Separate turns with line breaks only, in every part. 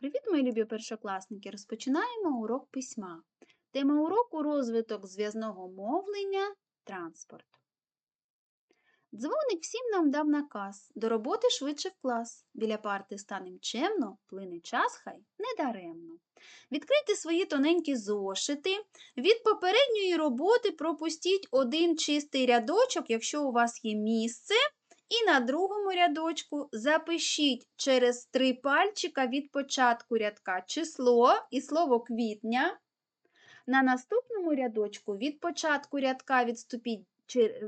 Привіт, мої любі першокласники! Розпочинаємо урок письма. Тема уроку розвиток зв'язного мовлення, транспорт. Дзвоник всім нам дав наказ до роботи швидше в клас. Біля парти станем чемно, плине час хай недаремно. Відкрийте свої тоненькі зошити. Від попередньої роботи пропустіть один чистий рядочок, якщо у вас є місце. І на другому рядочку запишіть через три пальчика від початку рядка число і слово квітня. На наступному рядочку від початку рядка відступіть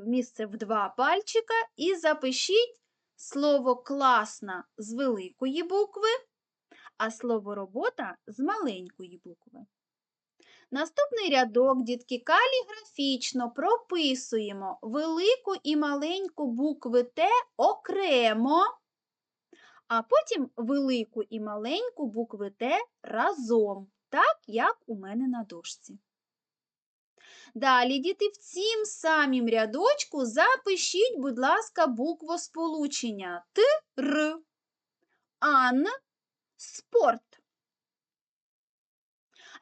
місце в два пальчика і запишіть слово класна з великої букви, а слово робота з маленької букви. Наступний рядок, дітки, каліграфічно прописуємо велику і маленьку букви Т окремо, а потім велику і маленьку букви Т разом, так, як у мене на дошці. Далі, діти, в цім самім рядочку запишіть, будь ласка, буквосполучення Т, Р, Ан, спорт.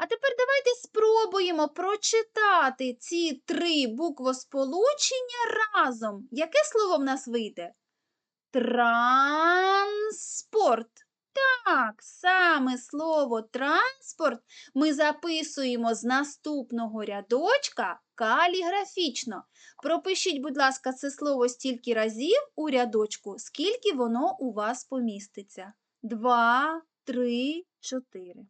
А тепер давайте спробуємо прочитати ці три буквосполучення разом. Яке слово в нас вийде? Транспорт. Так, саме слово транспорт ми записуємо з наступного рядочка каліграфічно. Пропишіть, будь ласка, це слово стільки разів у рядочку, скільки воно у вас поміститься. Два, три, чотири.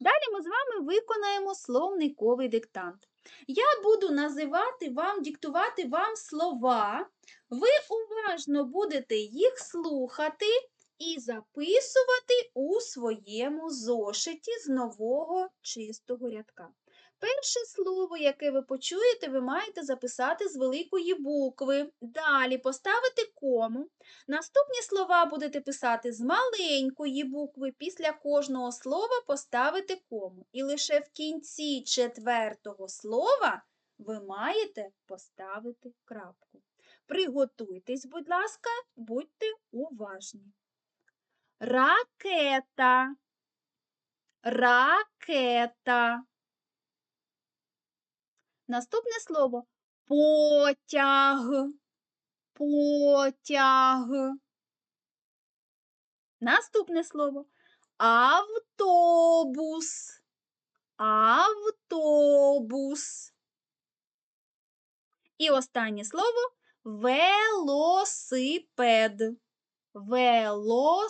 Далі ми з вами виконаємо словниковий диктант. Я буду називати вам, диктувати вам слова. Ви уважно будете їх слухати і записувати у своєму зошиті з нового чистого рядка. Перше слово, яке ви почуєте, ви маєте записати з великої букви. Далі поставити кому. Наступні слова будете писати з маленької букви. Після кожного слова поставити кому. І лише в кінці четвертого слова ви маєте поставити крапку. Приготуйтесь, будь ласка, будьте уважні. Ракета. Ракета. Наступне слово потяг, потяг. Наступне слово автобус, автобус. І останнє слово велосипед. Велосипед.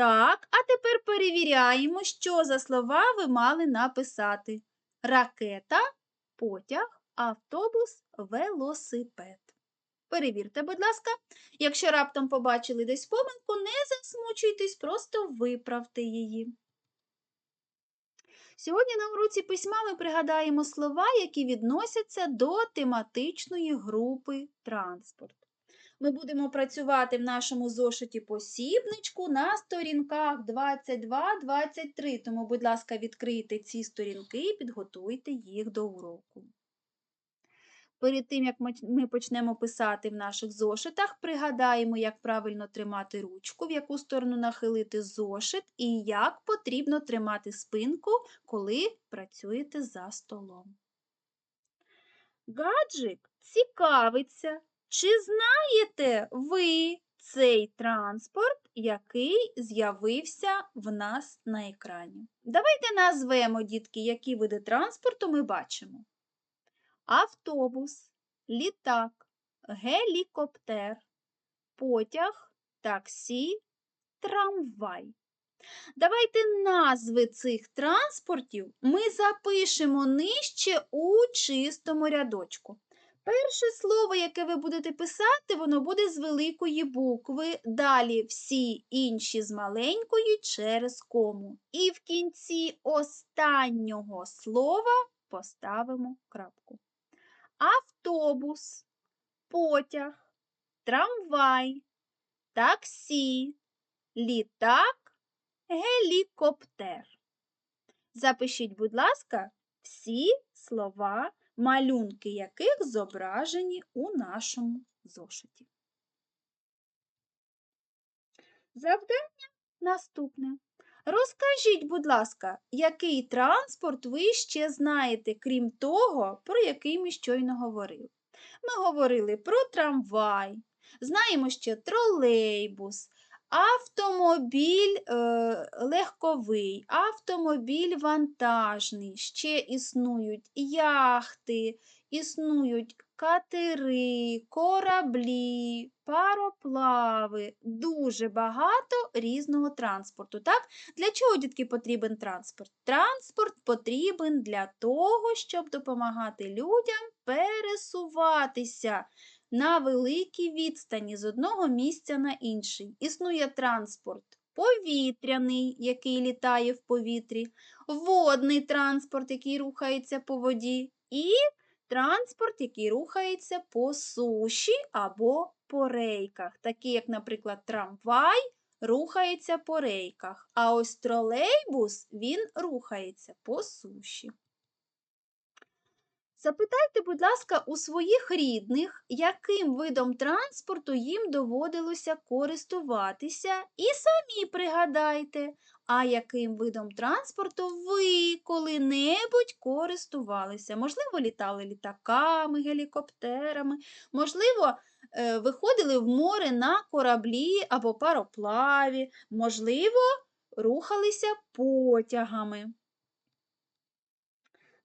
Так, а тепер перевіряємо, що за слова ви мали написати. Ракета, потяг, автобус, велосипед. Перевірте, будь ласка, якщо раптом побачили десь помилку, не засмучуйтесь, просто виправте її. Сьогодні на уроці письма ми пригадаємо слова, які відносяться до тематичної групи транспорт ми будемо працювати в нашому зошиті посібничку на сторінках 22-23. Тому, будь ласка, відкрийте ці сторінки і підготуйте їх до уроку. Перед тим, як ми почнемо писати в наших зошитах, пригадаємо, як правильно тримати ручку, в яку сторону нахилити зошит і як потрібно тримати спинку, коли працюєте за столом. Гаджик цікавиться, чи знаєте ви цей транспорт, який з'явився в нас на екрані? Давайте назвемо, дітки, які види транспорту ми бачимо. Автобус, літак, гелікоптер, потяг, таксі, трамвай. Давайте назви цих транспортів ми запишемо нижче у чистому рядочку. Перше слово, яке ви будете писати, воно буде з великої букви. Далі всі інші з маленької через кому. І в кінці останнього слова поставимо крапку. Автобус, потяг, трамвай, таксі, літак, гелікоптер. Запишіть, будь ласка, всі слова малюнки яких зображені у нашому зошиті. Завдання наступне. Розкажіть, будь ласка, який транспорт ви ще знаєте, крім того, про який ми щойно говорили? Ми говорили про трамвай, знаємо ще тролейбус, автомобіль е, легковий, автомобіль вантажний, ще існують яхти, існують катери, кораблі, пароплави, дуже багато різного транспорту. Так? Для чого, дітки, потрібен транспорт? Транспорт потрібен для того, щоб допомагати людям пересуватися на великій відстані з одного місця на інший. Існує транспорт повітряний, який літає в повітрі, водний транспорт, який рухається по воді, і транспорт, який рухається по суші або по рейках, такі як, наприклад, трамвай рухається по рейках, а ось тролейбус він рухається по суші. Запитайте, будь ласка, у своїх рідних, яким видом транспорту їм доводилося користуватися, і самі пригадайте, а яким видом транспорту ви коли-небудь користувалися. Можливо, літали літаками, гелікоптерами, можливо, е, виходили в море на кораблі або пароплаві, можливо, рухалися потягами.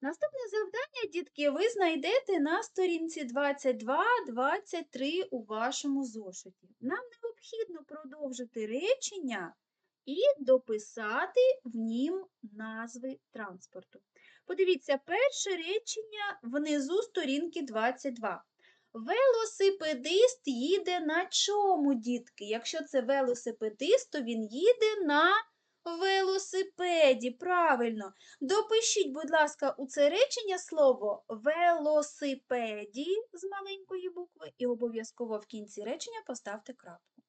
Наступне завдання, дітки, ви знайдете на сторінці 22-23 у вашому зошиті. Нам необхідно продовжити речення і дописати в нім назви транспорту. Подивіться, перше речення внизу сторінки 22. Велосипедист їде на чому, дітки? Якщо це велосипедист, то він їде на велосипеді. Правильно. Допишіть, будь ласка, у це речення слово велосипеді з маленької букви і обов'язково в кінці речення поставте крапку.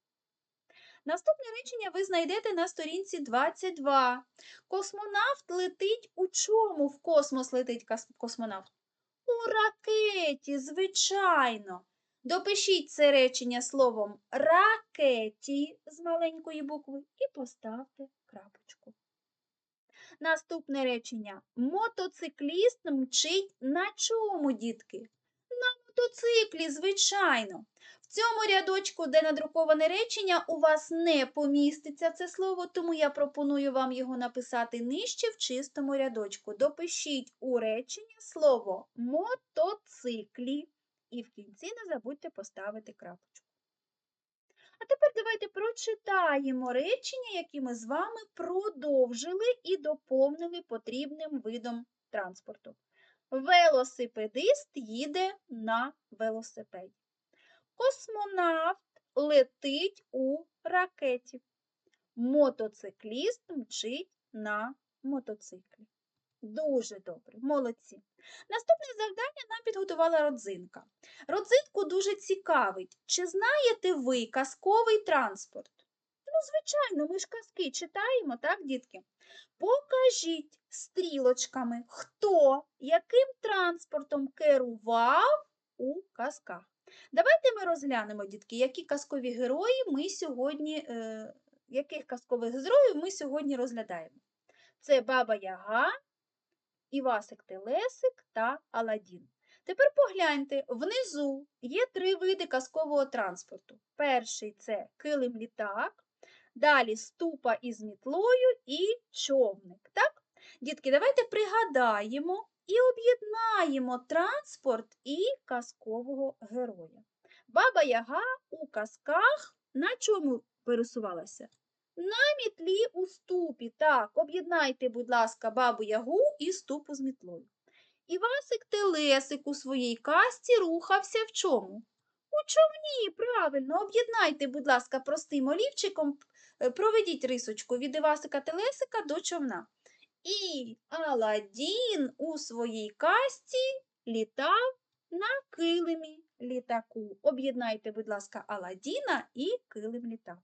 Наступне речення ви знайдете на сторінці 22. Космонавт летить у чому в космос летить космонавт? У ракеті, звичайно. Допишіть це речення словом ракеті з маленької букви і поставте крапочку. Наступне речення. Мотоцикліст мчить на чому, дітки? На мотоциклі, звичайно. В цьому рядочку, де надруковане речення, у вас не поміститься це слово, тому я пропоную вам його написати нижче в чистому рядочку. Допишіть у речення слово мотоциклі і в кінці не забудьте поставити крапочку. А тепер давайте прочитаємо речення, які ми з вами продовжили і доповнили потрібним видом транспорту. Велосипедист їде на велосипеді. Космонавт летить у ракеті. Мотоцикліст мчить на мотоциклі. Дуже добре, молодці. Наступне завдання нам підготувала родзинка. Родзинку дуже цікавить. Чи знаєте ви казковий транспорт? Ну, звичайно, ми ж казки читаємо, так, дітки? Покажіть стрілочками, хто яким транспортом керував у казках. Давайте ми розглянемо, дітки, які казкові герої ми сьогодні, е, яких казкових героїв ми сьогодні розглядаємо. Це Баба Яга, Івасик Телесик та Аладдін. Тепер погляньте, внизу є три види казкового транспорту. Перший це килим-літак, далі ступа із мітлою і човник. Так? Дітки, давайте пригадаємо і об'єднаємо транспорт і казкового героя. Баба Яга у казках на чому пересувалася? На мітлі у ступі. Так, об'єднайте, будь ласка, бабу Ягу і ступу з мітлою. Івасик Телесик у своїй касті рухався в чому? У човні, правильно, об'єднайте, будь ласка, простим олівчиком, е, проведіть рисочку від Івасика Телесика до човна. І Аладдін у своїй касті літав на килимі літаку. Об'єднайте, будь ласка, Аладдіна і килим літак.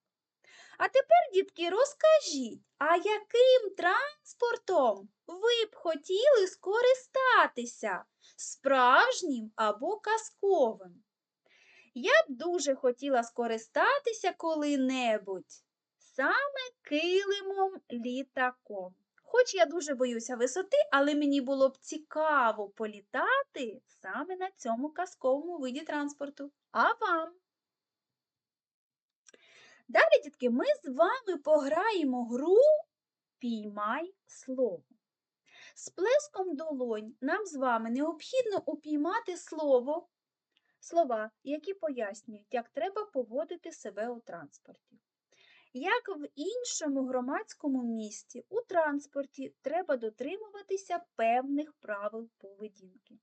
А тепер, дітки, розкажіть, а яким транспортом ви б хотіли скористатися? Справжнім або казковим? Я б дуже хотіла скористатися коли-небудь Саме килимом літаком. Хоч я дуже боюся висоти, але мені було б цікаво політати саме на цьому казковому виді транспорту. А вам? Далі, дітки, ми з вами пограємо гру Піймай слово. З плеском долонь нам з вами необхідно упіймати слово, слова, які пояснюють, як треба поводити себе у транспорті. Як в іншому громадському місті, у транспорті треба дотримуватися певних правил поведінки.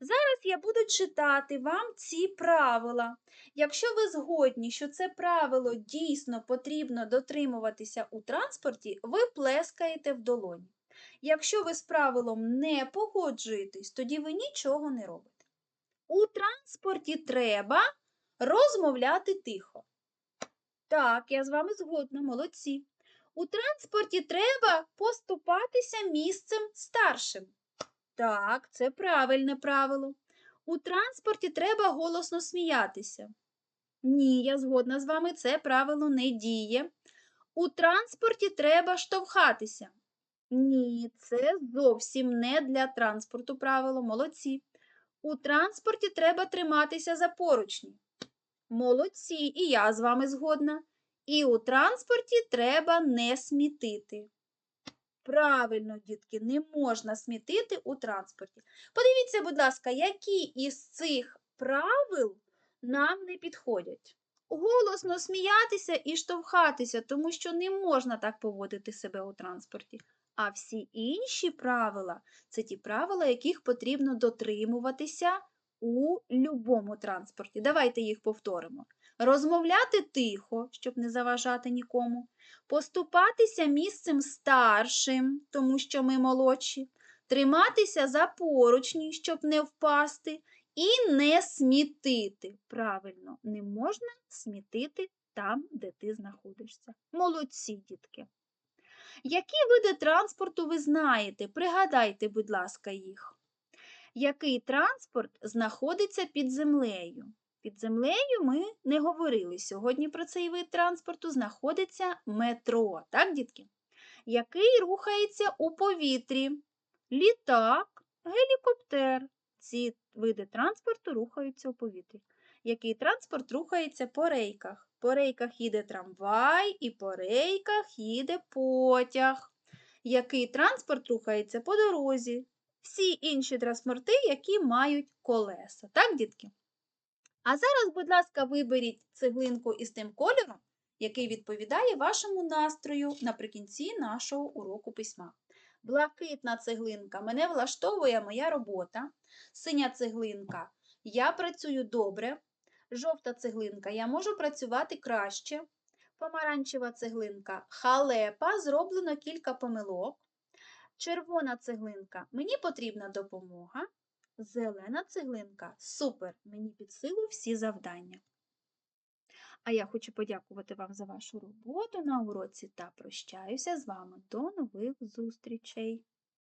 Зараз я буду читати вам ці правила. Якщо ви згодні, що це правило дійсно потрібно дотримуватися у транспорті, ви плескаєте в долоні. Якщо ви з правилом не погоджуєтесь, тоді ви нічого не робите. У транспорті треба розмовляти тихо. Так, я з вами згодна, молодці. У транспорті треба поступатися місцем старшим. Так, це правильне правило. У транспорті треба голосно сміятися. Ні, я згодна з вами, це правило не діє. У транспорті треба штовхатися. Ні, це зовсім не для транспорту правило, молодці. У транспорті треба триматися за поручні. Молодці, і я з вами згодна. І у транспорті треба не смітити. Правильно, дітки, не можна смітити у транспорті. Подивіться, будь ласка, які із цих правил нам не підходять. Голосно сміятися і штовхатися, тому що не можна так поводити себе у транспорті. А всі інші правила це ті правила, яких потрібно дотримуватися у любому транспорті. Давайте їх повторимо. Розмовляти тихо, щоб не заважати нікому, поступатися місцем старшим, тому що ми молодші, триматися за поручні, щоб не впасти, і не смітити. Правильно, не можна смітити там, де ти знаходишся. Молодці, дітки. Які види транспорту ви знаєте? Пригадайте, будь ласка, їх. Який транспорт знаходиться під землею? Під землею ми не говорили сьогодні про цей вид транспорту знаходиться метро, так, дітки? Який рухається у повітрі? Літак, гелікоптер. Ці види транспорту рухаються у повітрі. Який транспорт рухається по рейках? По рейках їде трамвай і по рейках їде потяг. Який транспорт рухається по дорозі? Всі інші транспорти, які мають колеса. Так, дітки? А зараз, будь ласка, виберіть цеглинку із тим кольором, який відповідає вашому настрою наприкінці нашого уроку письма. Блакитна цеглинка мене влаштовує моя робота. Синя цеглинка я працюю добре. Жовта цеглинка я можу працювати краще. Помаранчева цеглинка халепа, зроблено кілька помилок. Червона цеглинка мені потрібна допомога. Зелена цеглинка супер! Мені під силу всі завдання. А я хочу подякувати вам за вашу роботу на уроці та прощаюся з вами. До нових зустрічей!